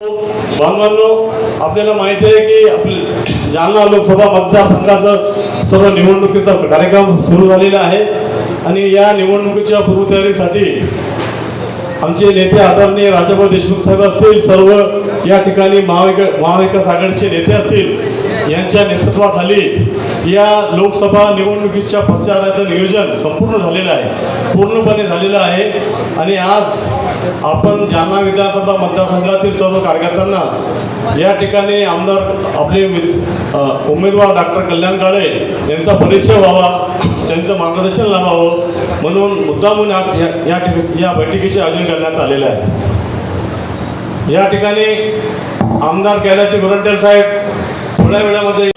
बांधवांनो आपल्याला माहिती आहे की आपले जालना लोकसभा मतदारसंघाचं सर्व निवडणुकीचा कार्यक्रम सुरू झालेला आहे. आणि या निवडणुकीच्या पूर्वतयारीसाठी आमचे नेते आदरणीय राजाभाऊ देशमुख साहेब असतील सर्व या ठिकाणी महाविक महाविकास आघाडीचे नेते असतील यांच्या नेतृत्वाखाली या लोकसभा निवडणुकीच्या प्रचाराचं नियोजन संपूर्ण झालेलं आहे. पूर्णपणे झालेलं आहे. आणि आज आपण जालना विधानसभा मतदारसंघातील सर्व कार्यकर्त्यांना या ठिकाणी आमदार आपले उमेदवार डॉक्टर कल्याण काळे यांचा परिचय व्हावा त्यांचं मार्गदर्शन लाभावं म्हणून मुद्दामून या या- या ठिकाणी या बैठकीचे आयोजन करण्यात आलेलं आहे या ठिकाणी आमदार कैलाची गोरंटेल साहेब थोड्या वेळामध्ये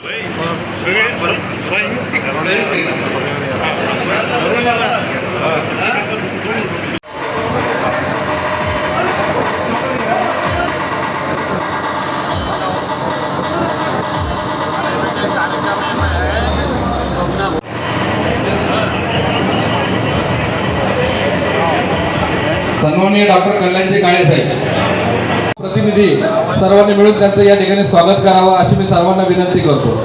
माननीय डॉक्टर कल्याणजी काळे साहेब. प्रतिनिधी सर्वांनी मिळून त्यांचं या ठिकाणी स्वागत करावं अशी मी सर्वांना विनंती करतो.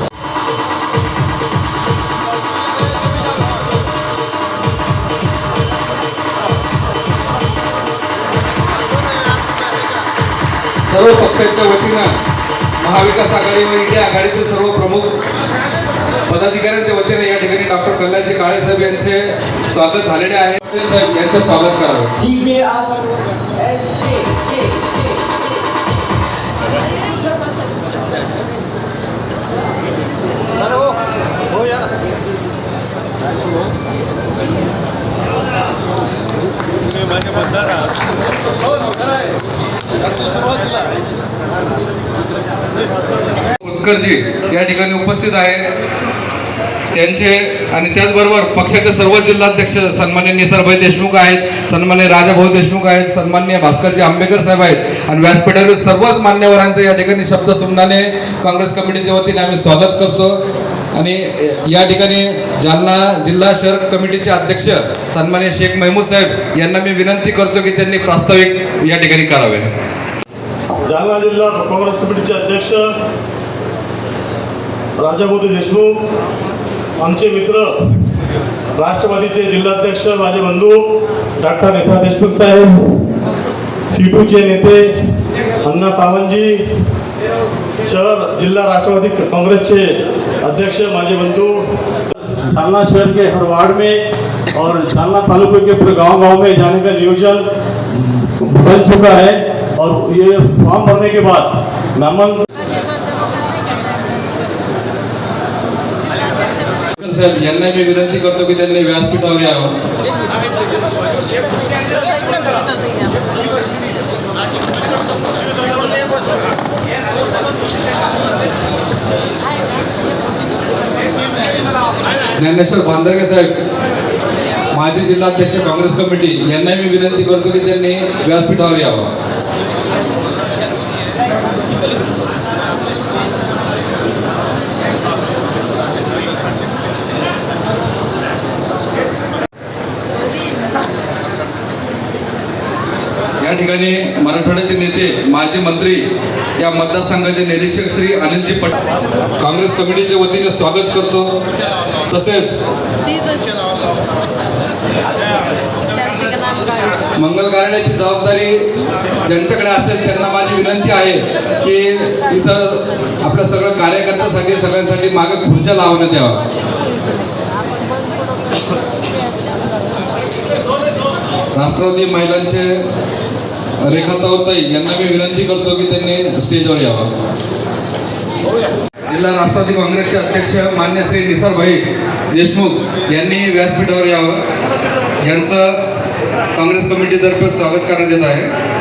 सर्व पक्षांच्या वतीनं महाविकास आघाडी व इंडिया आघाडीचे सर्व प्रमुख पदाधिकाऱ्यांच्या वतीने या ठिकाणी डॉक्टर कल्याणजी काळे साहेब यांचे स्वागत झालेले आहे साहेब यांचं स्वागत करावं. उत्करजी या ठिकाणी उपस्थित आहे त्यांचे आणि त्याचबरोबर पक्षाचे सर्व जिल्हाध्यक्ष सन्मान्य निसरभाई देशमुख आहेत सन्मान्य राजाभाऊ देशमुख आहेत सन्मान्य भास्करजी आंबेकर साहेब आहेत. आणि व्यासपीठावरील सर्वच मान्यवरांचं या ठिकाणी शब्द सुमनाने काँग्रेस कमिटीच्या वतीने आम्ही स्वागत करतो. आणि या ठिकाणी जालना जिल्हा शहर कमिटीचे अध्यक्ष सन्मान्य शेख महमूद साहेब यांना मी विनंती करतो की त्यांनी प्रास्ताविक या ठिकाणी करावे. जालना जिल्हा काँग्रेस कमिटीचे अध्यक्ष राजाभाऊ देशमुख आमचे मित्र, राष्ट्रवादीचे जिल्हाध्यक्ष माझे बंधू, डॉक्टर नेता देशमुख साहेब सीटूचे नेते, अण्णा सावंतजी, शहर जिल्हा राष्ट्रवादी कांग्रेस के अध्यक्ष माझे बंधु जालना शहर के हर वार्ड में और जालना तालुके के पूरे गाँव गाँव में जाने का नियोजन बन चुका है और ये फॉर्म भरने के बाद नामांकन साहेब यांना मी विनंती करतो की त्यांनी व्यासपीठावर यावं. ज्ञानेश्वर बांदरगे साहेब माजी जिल्हाध्यक्ष काँग्रेस कमिटी यांना मी विनंती करतो की त्यांनी व्यासपीठावर यावं. ठिकाणी मराठवाड्याचे नेते माजी मंत्री या मतदारसंघाचे निरीक्षक श्री अनिलजी पट काँग्रेस कमिटीच्या वतीने स्वागत करतो. तसेच मंगल कार्यालयाची जबाबदारी ज्यांच्याकडे असेल त्यांना माझी विनंती आहे की इथं आपल्या सगळं कार्यकर्त्यासाठी सगळ्यांसाठी मागे खुर्च्या लावण्यात यावा राष्ट्रवादी महिलांचे रेखातावताई यांना मी विनंती करतो की त्यांनी स्टेजवर यावं. जिल्हा राष्ट्रवादी काँग्रेसचे अध्यक्ष मान्य श्री निसारभाई देशमुख यांनी व्यासपीठावर यावं. यांचं काँग्रेस कमिटीतर्फे स्वागत करण्यात येत आहे.